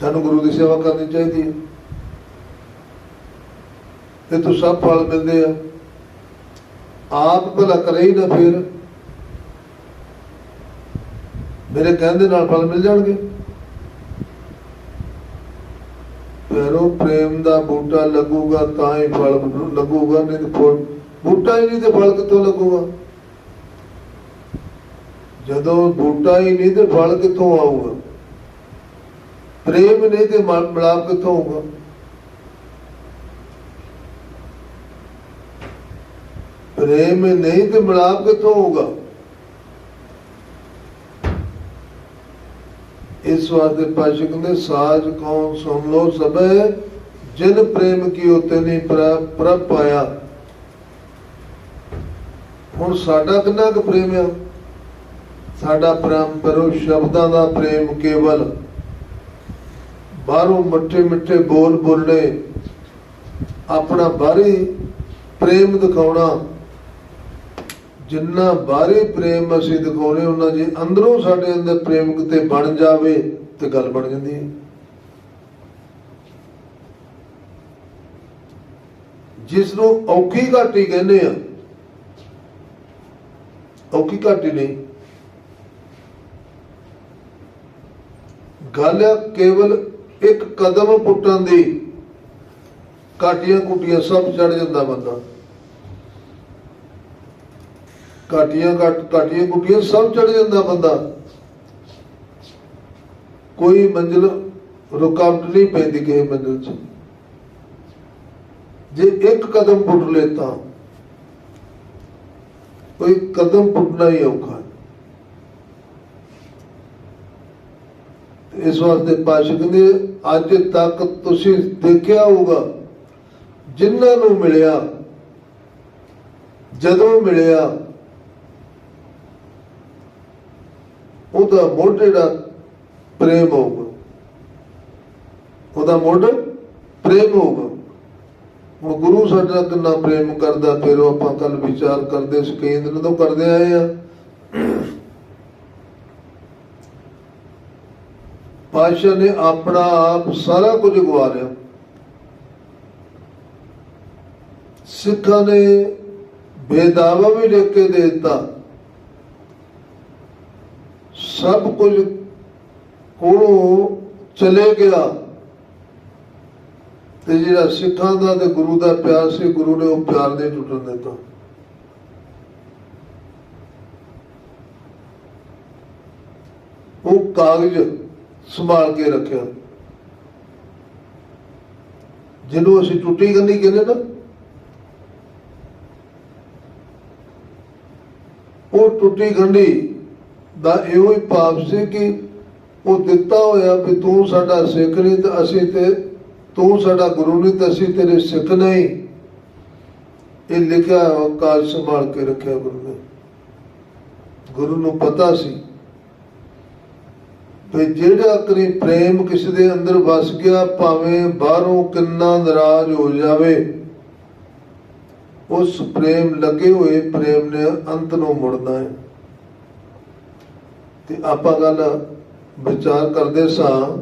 ਤੁਹਾਨੂੰ ਗੁਰੂ ਦੀ ਸੇਵਾ ਕਰਨੀ ਚਾਹੀਦੀ ਹੈ। ਤੇ ਤੂੰ ਸਭ ਫਲ ਮਿਲਦੇ ਆ। ਆਪ ਭਲਾ ਕਰੇ ਹੀ ਨਾ ਫਿਰ। ਮੇਰੇ ਕਹਿੰਦੇ ਨਾਲ ਫਲ ਮਿਲ ਜਾਣਗੇ। ਪੈਰੋ ਪ੍ਰੇਮ ਦਾ ਬੂਟਾ ਲੱਗੂਗਾ ਤਾਂ ਹੀ ਫਲ ਲੱਗੂਗਾ, ਨਹੀਂ ਤੇ ਫੁੱਲ ਬੂਟਾ ਹੀ ਨਹੀਂ ਤੇ ਫਲ ਕਿੱਥੋਂ ਲੱਗੂਗਾ? ਜਦੋਂ ਬੂਟਾ ਹੀ ਨਹੀਂ ਤੇ ਫਲ ਕਿੱਥੋਂ ਆਊਗਾ? ਪ੍ਰੇਮ ਨਹੀਂ ਤੇ ਮਲ- ਮਿਲਾਪ ਕਿੱਥੋਂ ਹੋਊਗਾ? ਪ੍ਰੇਮ ਨਹੀਂ ਤੇ ਮਿਲਾਪ ਕਿੱਥੋਂ ਹੋਊਗਾ? ਇਸ ਵਾਸਤੇ ਪਾਸ਼ਕ ਕਹਿੰਦੇ ਸਾਜ ਕੌਣ ਸੁਣ ਲੋ ਸਭੇ, ਜਿਨ ਪ੍ਰੇਮ ਕੀ ਉਤੇ ਨਹੀਂ ਪ੍ਰਭ ਪਾਇਆ। ਹੁਣ ਸਾਡਾ ਕਿੰਨਾ ਕੁ ਪ੍ਰੇਮ ਆ? ਸਾਡਾ ਪ੍ਰੇਮ ਪਰੋ ਸ਼ਬਦਾਂ ਦਾ ਪ੍ਰੇਮ ਕੇਵਲ ਬਾਹਰੋਂ ਮਿੱਠੇ ਮਿੱਠੇ ਬੋਲ ਬੋਲਣੇ, ਆਪਣਾ ਬਾਹਰੀ ਪ੍ਰੇਮ ਦਿਖਾਉਣਾ। ਜਿੰਨਾ ਬਾਹਰੀ ਪ੍ਰੇਮ ਅਸੀਂ ਦਿਖਾਉਣੇ ਉਹਨਾਂ ਜੀ ਅੰਦਰੋਂ ਸਾਡੇ ਅੰਦਰ ਪ੍ਰੇਮ ਕਿਤੇ ਬਣ ਜਾਵੇ ਤੇ ਗੱਲ ਬਣ ਜਾਂਦੀ ਹੈ। ਜਿਸ ਨੂੰ ਔਖੀ ਘਾਟੀ ਕਹਿੰਦੇ ਆ, ਔਖੀ ਘਾਟੀ ਨਹੀਂ। ਗੱਲ ਆ ਕੇਵਲ ਇੱਕ ਕਦਮ ਪੁੱਟਣ ਦੀ ਕਾਟੀਆਂ ਕੁਟੀਆਂ ਸਭ ਚੜ ਜਾਂਦਾ ਬੰਦਾ। ਕਾਟੀਆਂ ਕੱਟ ਕਾਟੀਆਂ ਕੁਟੀਆਂ ਸਭ ਚੜ ਜਾਂਦਾ ਬੰਦਾ। ਕੋਈ ਮੰਜ਼ਿਲ ਰੁਕਾਵਟ ਨਹੀਂ ਪੈਂਦੀ ਕਿਸੇ ਮੰਜ਼ਿਲ 'ਚ। ਜੇ ਇੱਕ ਕਦਮ ਪੁੱਟ ਲੇਤਾ ਕੋਈ ਕਦਮ ਪੁੱਟਣਾ ਹੀ ਔਖਾ ਹੈ ਤੇ ਇਸ ਵਾਸਤੇ ਪਾਸ਼ਕ ਨੇ ਅੱਜ ਤੱਕ ਤੁਸੀਂ ਦੇਖਿਆ ਹੋਊਗਾ, ਜਿਨ੍ਹਾਂ ਨੂੰ ਮਿਲਿਆ, ਜਦੋਂ ਮਿਲਿਆ, ਉਹਦਾ ਮੁੱਢ ਜਿਹੜਾ ਪ੍ਰੇਮ ਹੋਊਗਾ। ਉਹਦਾ ਮੁੱਢ ਪ੍ਰੇਮ ਹੋਊਗਾ। ਹੁਣ ਗੁਰੂ ਸਾਡਾ ਕਿੰਨਾ ਪ੍ਰੇਮ ਕਰਦਾ, ਫਿਰ ਉਹ ਆਪਾਂ ਕੱਲ ਵਿਚਾਰ ਕਰਦੇ ਸੀ ਕਈ ਦਿਨ ਤੋਂ ਕਰਦੇ ਆਏ ਆ। ਪਾਸ਼ਾ ਨੇ ਆਪਣਾ ਆਪ ਸਾਰਾ ਕੁਝ ਗਵਾ ਲਿਆ। ਸਿੱਖਾਂ ਨੇ ਬੇਦਾਵਾ ਵੀ ਲਿਖ ਕੇ ਦੇ ਦਿੱਤਾ। ਸਭ ਕੁਝ ਕੋਲੋਂ ਚਲੇ ਗਿਆ। ਤੇ ਜਿਹੜਾ ਸਿੱਖਾਂ ਦਾ ਤੇ ਗੁਰੂ ਦਾ ਪਿਆਰ ਸੀ, ਗੁਰੂ ਨੇ ਉਹ ਪਿਆਰ ਦੇ ਟੁੱਟਣ ਦਿੱਤਾ। ਉਹ ਕਾਗਜ਼ ਸੰਭਾਲ ਕੇ ਰੱਖਿਆ। ਜਿਹਨੂੰ ਅਸੀਂ ਟੁੱਟੀ ਗੰਢੀ ਕਹਿੰਦੇ ਨਾ, ਉਹ ਟੁੱਟੀ ਗੰਢੀ ਦਾ ਇਹੋ ਹੀ ਭਾਵ ਸੀ ਕਿ ਉਹ ਦਿੱਤਾ ਹੋਇਆ ਵੀ ਤੂੰ ਸਾਡਾ ਸਿੱਖ ਨਹੀਂ ਤੇ ਅਸੀਂ ਤੇ, ਤੂੰ ਸਾਡਾ ਗੁਰੂ ਨਹੀਂ ਤੇ ਅਸੀਂ ਤੇਰੇ ਸਿੱਖ ਨਹੀਂ। ਇਹ ਲਿਖਿਆ ਹੋਇਆ ਕਾਜ ਸੰਭਾਲ ਕੇ ਰੱਖਿਆ ਗੁਰੂ ਨੇ। ਗੁਰੂ ਨੂੰ ਪਤਾ ਸੀ ਤੇ ਜਿਹੜਾ ਕਰੀ ਪ੍ਰੇਮ ਕਿਸੇ ਦੇ ਅੰਦਰ ਵਸ ਗਿਆ, ਭਾਵੇਂ ਬਾਹਰੋਂ ਕਿੰਨਾ ਨਾਰਾਜ਼ ਹੋ ਜਾਵੇ, ਉਸ ਪ੍ਰੇਮ ਲੱਗੇ ਹੋਏ ਪ੍ਰੇਮ ਨੇ ਅੰਤ ਨੂੰ ਮੁੜਨਾ ਹੈ। ਤੇ ਆਪਾਂ ਗੱਲ ਵਿਚਾਰ ਕਰਦੇ ਸਾਂ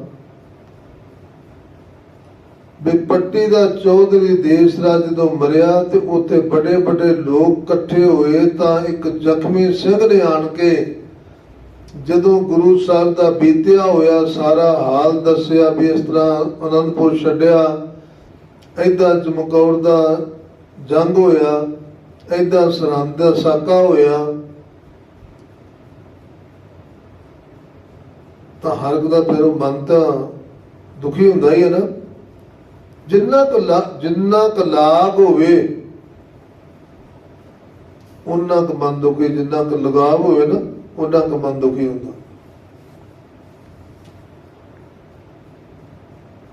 ਵੀ ਪੱਟੀ ਦਾ ਚੌਧਰੀ ਦੇਸ਼ ਰਾਜ ਜਦੋਂ ਮਰਿਆ ਤੇ ਉੱਥੇ ਵੱਡੇ ਵੱਡੇ ਲੋਕ ਇਕੱਠੇ ਹੋਏ ਤਾਂ ਇੱਕ ਜ਼ਖਮੀ ਸਿੰਘ ਨੇ ਆਣ ਕੇ ਜਦੋਂ ਗੁਰੂ ਸਾਹਿਬ ਦਾ ਬੀਤਿਆ ਹੋਇਆ, ਸਾਰਾ ਹਾਲ ਦੱਸਿਆ ਵੀ ਇਸ ਤਰ੍ਹਾਂ ਅਨੰਦਪੁਰ ਛੱਡਿਆ ਐਦਾਂ ਚਮਕੌਰ ਦਾ ਜੰਗ ਹੋਇਆ ਐਦਾਂ ਸਰਹੰਦ ਦਾ ਸਾਕਾ ਹੋਇਆ, ਤਾਂ ਹਰ ਇੱਕ ਦਾ ਫਿਰ ਉਹ ਮਨ ਤਾਂ ਦੁਖੀ ਹੁੰਦਾ ਹੀ ਹੈ ਨਾ। ਜਿੰਨਾ ਕੁ ਲਾ- ਜਿੰਨਾ ਕੁ ਲਾਭ ਹੋਵੇ ਉਹਨਾਂ ਕੁ ਮਨ ਦੁਖੀ, ਜਿੰਨਾ ਕੁ ਲਗਾਵ ਹੋਵੇ ਨਾ ਉਹਨਾਂ ਕੁ ਮਨ ਦੁਖੀ ਹੁੰਦਾ।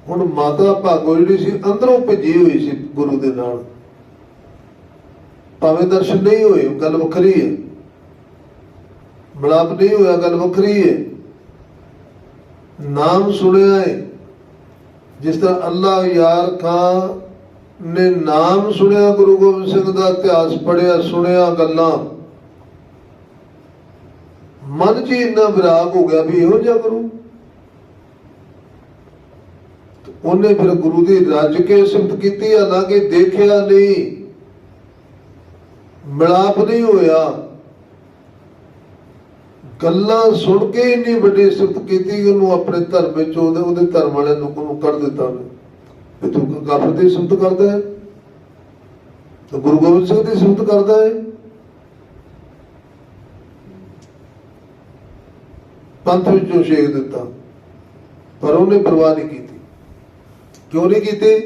ਹੁਣ ਮਾਤਾ ਭਾਗੋ ਜਿਹੜੀ ਸੀ, ਅੰਦਰੋਂ ਭੱਜੀ ਹੋਈ ਸੀ ਗੁਰੂ ਦੇ ਨਾਲ। ਭਾਵੇਂ ਦਰਸ਼ਨ ਨਹੀਂ ਹੋਏ, ਗੱਲ ਵੱਖਰੀ ਹੈ। ਮਿਲਾਪ ਨਹੀਂ ਹੋਇਆ, ਗੱਲ ਵੱਖਰੀ ਹੈ। ਨਾਮ ਸੁਣਿਆ ਹੈ। ਜਿਸ ਤਰ੍ਹਾਂ ਅੱਲਾ ਯਾਰ ਖਾਂ ਨੇ ਨਾਮ ਸੁਣਿਆ, ਗੁਰੂ ਗੋਬਿੰਦ ਸਿੰਘ ਦਾ ਇਤਿਹਾਸ ਪੜਿਆ ਸੁਣਿਆ ਗੱਲਾਂ। ਮਨ 'ਚ ਹੀ ਇੰਨਾ ਵਿਰਾਗ ਹੋ ਗਿਆ ਵੀ ਇਹੋ ਜਿਹਾ ਗੁਰੂ ਉਹਨੇ ਫਿਰ ਗੁਰੂ ਦੀ ਰੱਜ ਕੇ ਸਿਫਤ ਕੀਤੀ, ਹਾਲਾਂਕਿ ਦੇਖਿਆ ਨਹੀਂ। ਮਿਲਾਪ ਨਹੀਂ ਹੋਇਆ। ਗੱਲਾਂ ਸੁਣ ਕੇ ਇੰਨੀ ਵੱਡੀ ਸਿਫਤ ਕੀਤੀ ਕਿ ਉਹਨੂੰ ਆਪਣੇ ਧਰਮ ਵਿੱਚ ਉਹਦੇ ਉਹਦੇ ਧਰਮ ਵਾਲਿਆਂ ਨੂੰ ਕੱਢ ਦਿੱਤਾ ਉਹਨੇ। ਤੂੰ ਕਾਫਰ ਦੀ ਸਿਫਤ ਕਰਦਾ ਹੈ? ਤੇ ਗੁਰੂ ਗੋਬਿੰਦ ਸਿੰਘ ਦੀ ਸਿਫਤ ਕਰਦਾ ਹੈ? ਪੰਥ ਵਿੱਚੋਂ ਛੇਕ ਦਿੱਤਾ। ਪਰ ਉਹਨੇ ਪਰਵਾਹ ਨਹੀਂ ਕੀਤੀ। ਕਿਉਂ ਨਹੀਂ ਕੀਤੀ?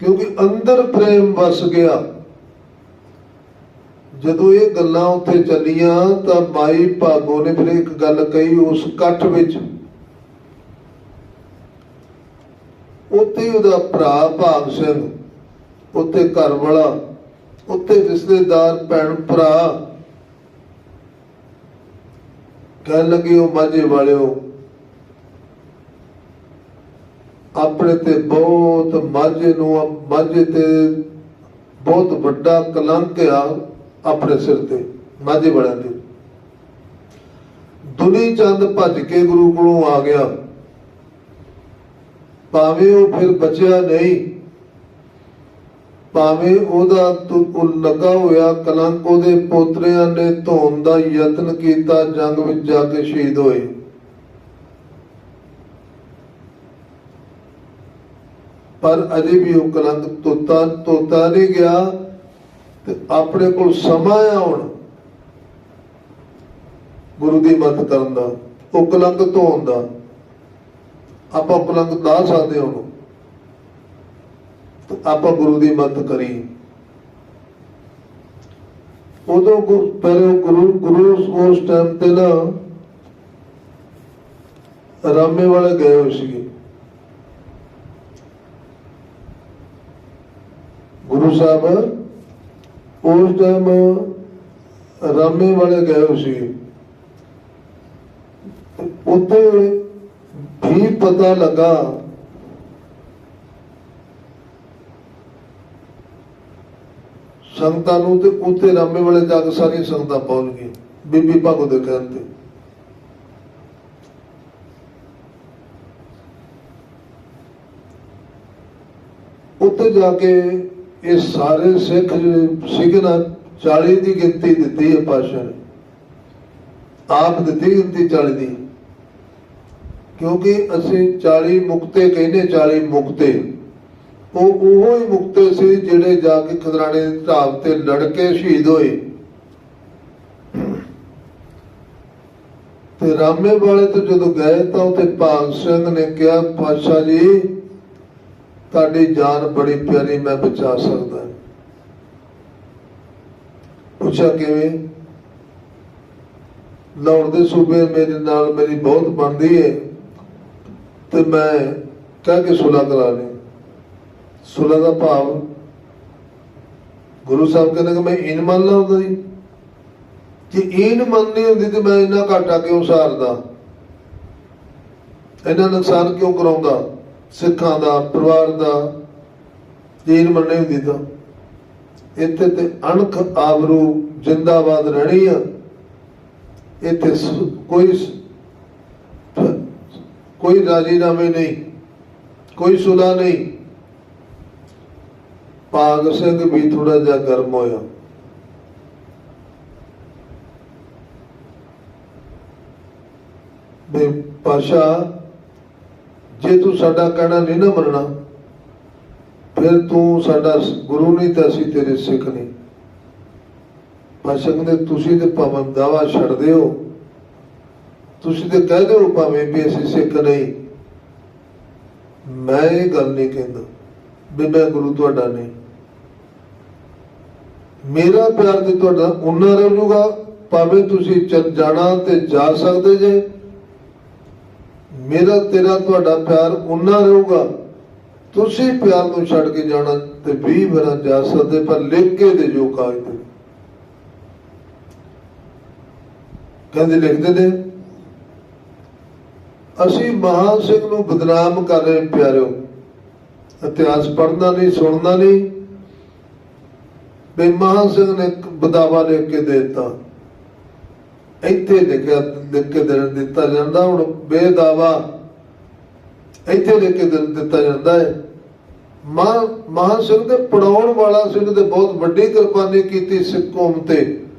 ਕਿਉਂਕਿ ਅੰਦਰ ਪ੍ਰੇਮ ਵਸ ਗਿਆ। ਜਦੋਂ ਇਹ ਗੱਲਾਂ ਉੱਥੇ ਚੱਲੀਆਂ, ਤਾਂ ਮਾਈ ਭਾਗੋ ਨੇ ਫਿਰ ਇੱਕ ਗੱਲ ਕਹੀ ਉਸ ਇਕੱਠ ਵਿੱਚ। ਉੱਥੇ ਉਹਦਾ ਭਰਾ ਭਾਗ ਸਿੰਘ, ਉੱਥੇ ਘਰ ਵਾਲਾ, ਉੱਥੇ ਰਿਸ਼ਤੇਦਾਰ ਭੈਣ, ਭਰਾ ਕਹਿਣ ਲੱਗੇ ਉਹ ਮਾਝੇ ਵਾਲਿਓ, ਆਪਣੇ ਤੇ ਬਹੁਤ ਮਾਝੇ ਨੂੰ ਮਾਝੇ ਤੇ ਬਹੁਤ ਵੱਡਾ ਕਲੰਕ ਆ ਆਪਣੇ ਸਿਰ ਤੇ, ਮਾਝੇ ਵਾਲਿਆਂ ਤੇ। ਦੁਨੀ ਚੰਦ ਭੱਜ ਕੇ ਗੁਰੂ ਕੋਲੋਂ ਆ ਗਿਆ। ਭਾਵੇਂ ਉਹ ਫਿਰ ਬਚਿਆ ਨਹੀਂ ਭਾਵੇਂ ਉਹਦਾ ਤੁ- ਲੱਗਾ ਹੋਇਆ ਕਲੰਕ ਉਹਦੇ ਪੋਤਰਿਆਂ ਨੇ ਧੋਣ ਦਾ ਯਤਨ ਕੀਤਾ, ਜੰਗ ਵਿੱਚ ਜਾ ਕੇ ਸ਼ਹੀਦ ਹੋਏ। ਪਰ ਅਜੇ ਵੀ ਉਹ ਕਲੰਕ ਤੋਤਾ ਤੋਤਾ ਨਹੀਂ ਗਿਆ ਤੇ ਆਪਣੇ ਕੋਲ ਸਮਾਂ ਆ ਹੁਣ ਗੁਰੂ ਦੀ ਮਦਦ ਕਰਨ ਦਾ, ਉਹ ਕਲੰਕ ਧੋਣ ਦਾ। ਆਪਾਂ ਕਲੰਕ ਲਾ ਸਕਦੇ ਹਾਂ ਉਹਨੂੰ। ਆਪਾਂ ਗੁਰੂ ਦੀ ਮਦਦ ਕਰੀ। ਉਦੋਂ ਗੁਰੂ, ਪਹਿਲੇ ਗੁਰੂ ਗੁਰੂ ਉਸ ਟਾਈਮ ਤੇ ਨਾ ਰਾਮੇ ਵਾਲੇ ਗਏ ਹੋਏ ਸੀਗੇ। ਗੁਰੂ ਸਾਹਿਬ ਉਸ ਟਾਈਮ ਰਾਮੇ ਵਾਲੇ ਗਏ ਹੋਏ ਸੀਗੇ। ਉੱਥੇ ਵੀ ਪਤਾ ਲੱਗਾ ਸੰਗਤਾਂ ਨੂੰ ਤੇ ਉੱਥੇ ਰਾਮੇ ਵਾਲੇ ਜਾ ਕੇ ਸਾਰੀਆਂ ਸੰਗਤਾਂ ਪਹੁੰਚ ਗਈਆਂ। ਬੀਬੀ ਭਾਗੋ ਦੇ ਕਹਿਣ ਤੇ। ਉੱਥੇ ਜਾ ਕੇ ਇਹ ਸਾਰੇ ਸਿੱਖ ਜਿਹੜੇ ਸੀਗੇ ਨਾ 40 ਦੀ ਗਿਣਤੀ ਦਿੱਤੀ ਹੈ ਪਾਸ਼ਾ ਨੇ। ਆਪ ਦਿੱਤੀ ਗਿਣਤੀ 40 ਦੀ। ਕਿਉਂਕਿ ਅਸੀਂ 40 ਮੁਕਤੇ ਕਹਿੰਦੇ 40 ਮੁਕਤੇ। ਉਹ ਉਹੋ ਹੀ ਮੁਕਤੇ ਸੀ ਜਿਹੜੇ ਜਾ ਕੇ ਖਦਰਾਣੇ ਦੇ ਢਾਬ ਤੇ ਲੜ ਕੇ ਸ਼ਹੀਦ ਹੋਏ। ਤੇ ਰਾਮੇ ਵਾਲੇ ਤੋਂ ਜਦੋਂ ਗਏ ਤਾਂ ਉਥੇ ਭਾਗ ਸਿੰਘ ਨੇ ਕਿਹਾ, ਪਾਤਸ਼ਾਹ ਜੀ, ਤੁਹਾਡੀ ਜਾਨ ਬੜੀ ਪਿਆਰੀ, ਮੈਂ ਬਚਾ ਸਕਦਾ। ਪੁੱਛਿਆ ਕਿਵੇਂ? ਲਾਹੌਰ ਦੇ ਸੂਬੇ ਮੇਰੇ ਨਾਲ ਮੇਰੀ ਬਹੁਤ ਬਣਦੀ ਹੈ ਤੇ ਮੈਂ ਕਹਿ ਕੇ ਸੁਲਾ ਕਰਾ ਲਈ। ਸੁਲਾ ਦਾ ਭਾਵ। ਗੁਰੂ ਸਾਹਿਬ ਕਹਿੰਦੇ ਕਿ ਮੈਂ ਇਨ ਮੰਨ ਲਾ ਹੁੰਦਾ ਜੀ। ਜੇ ਇਨ ਮੰਨਨੀ ਹੁੰਦੀ ਤੇ ਮੈਂ ਇੰਨਾ ਘਾਟਾ ਕਿਉਂ ਸਾਰਦਾ? ਇੰਨਾ ਨੁਕਸਾਨ ਕਿਉਂ ਕਰਾਉਂਦਾ? ਸਿੱਖਾਂ ਦਾ, ਪਰਿਵਾਰ ਦਾ, ਜੇ ਇਨ ਮੰਨਣੀ ਹੁੰਦੀ ਤਾਂ। ਇੱਥੇ ਤੇ ਅਣਖ ਆਬਰੂ ਜਿੰਦਾਬਾਦ ਰਹਿਣੀ ਆ। ਇੱਥੇ ਕੋਈ ਕੋਈ ਰਾਜੀਨਾਮੇ ਨਹੀਂ। ਕੋਈ ਸੁਲਾ ਨਹੀਂ। ਭਾਗ ਸਿੰਘ ਵੀ ਥੋੜਾ ਜਿਹਾ ਗਰਮ ਹੋਇਆ। ਵੀ ਪਾਸ਼ਾ ਜੇ ਤੂੰ ਸਾਡਾ ਕਹਿਣਾ ਨਹੀਂ ਨਾ ਮੰਨਣਾ, ਫਿਰ ਤੂੰ ਸਾਡਾ ਗੁਰੂ ਨਹੀਂ ਤਾਂ ਅਸੀਂ ਤੇਰੇ ਸਿੱਖ ਨਹੀਂ। ਪਾਸ਼ਾ ਕਹਿੰਦੇ ਤੁਸੀਂ ਤੇ ਭਾਵੇਂ ਦਾਵਾ ਛੱਡ ਦਿਓ, ਤੁਸੀਂ ਤੇ ਕਹਿ ਦਿਓ ਭਾਵੇਂ ਵੀ ਅਸੀਂ ਸਿੱਖ ਨਹੀਂ। ਮੈਂ ਇਹ ਗੱਲ ਨਹੀਂ ਕਹਿੰਦਾ। ਵੀ ਮੈਂ ਗੁਰੂ ਤੁਹਾਡਾ ਨਹੀਂ ਮੇਰਾ ਪਿਆਰ ਤੇ ਤੁਹਾਡਾ ਓਨਾ ਰਹਿ ਜੂਗਾ ਭਾਵੇਂ ਤੁਸੀਂ ਚੱਲ ਜਾਣਾ ਤੇ ਜਾ ਸਕਦੇ ਜੇ। ਮੇਰਾ, ਤੇਰਾ, ਤੁਹਾਡਾ ਪਿਆਰ ਉਨਾ ਰਹੂਗਾ। ਤੁਸੀਂ ਪਿਆਰ ਨੂੰ ਛੱਡ ਕੇ ਜਾਣਾ ਤੇ 20 ਵਾਰਾਂ ਜਾ ਸਕਦੇ, ਪਰ ਲਿਖ ਕੇ ਦੇ ਜੋ ਕਾਗਜ਼ ਤੇ। ਕਹਿੰਦੇ ਲਿਖਦੇ ਨੇ, ਅਸੀਂ ਮਹਾਨ ਸਿੰਘ ਨੂੰ ਬਦਨਾਮ ਕਰ ਰਹੇ ਪਿਆਰਿਓ। ਇਤਿਹਾਸ ਪੜਨਾ ਨਹੀਂ, ਸੁਣਨਾ ਨਹੀਂ। ਵੀ ਮਹਾਨ ਸਿੰਘ ਨੇ ਇੱਕ ਬਦਾਵਾ ਲਿਖ ਕੇ ਦੇ ਦਿੱਤਾ। ਇੱਥੇ ਲਿਖਿਆ, ਲਿਖ ਕੇ ਦੇਣ ਦਿੱਤਾ ਜਾਂਦਾ। ਹੁਣ ਬੇਦਾਵਾ ਇੱਥੇ ਲਿਖ ਕੇ ਦਿਲ ਦਿੱਤਾ ਜਾਂਦਾ ਹੈ। ਮਹਾਂ ਮਹਾ ਸਿੰਘ ਦੇ ਪੜਾਉਣ ਵਾਲਾ ਸਿੰਘ ਦੇ ਬਹੁਤ ਵੱਡੀ ਕਿਰਪਾਨੀ ਕੀਤੀ ਸਿੱਖ ਕੌਮ ਤੇ।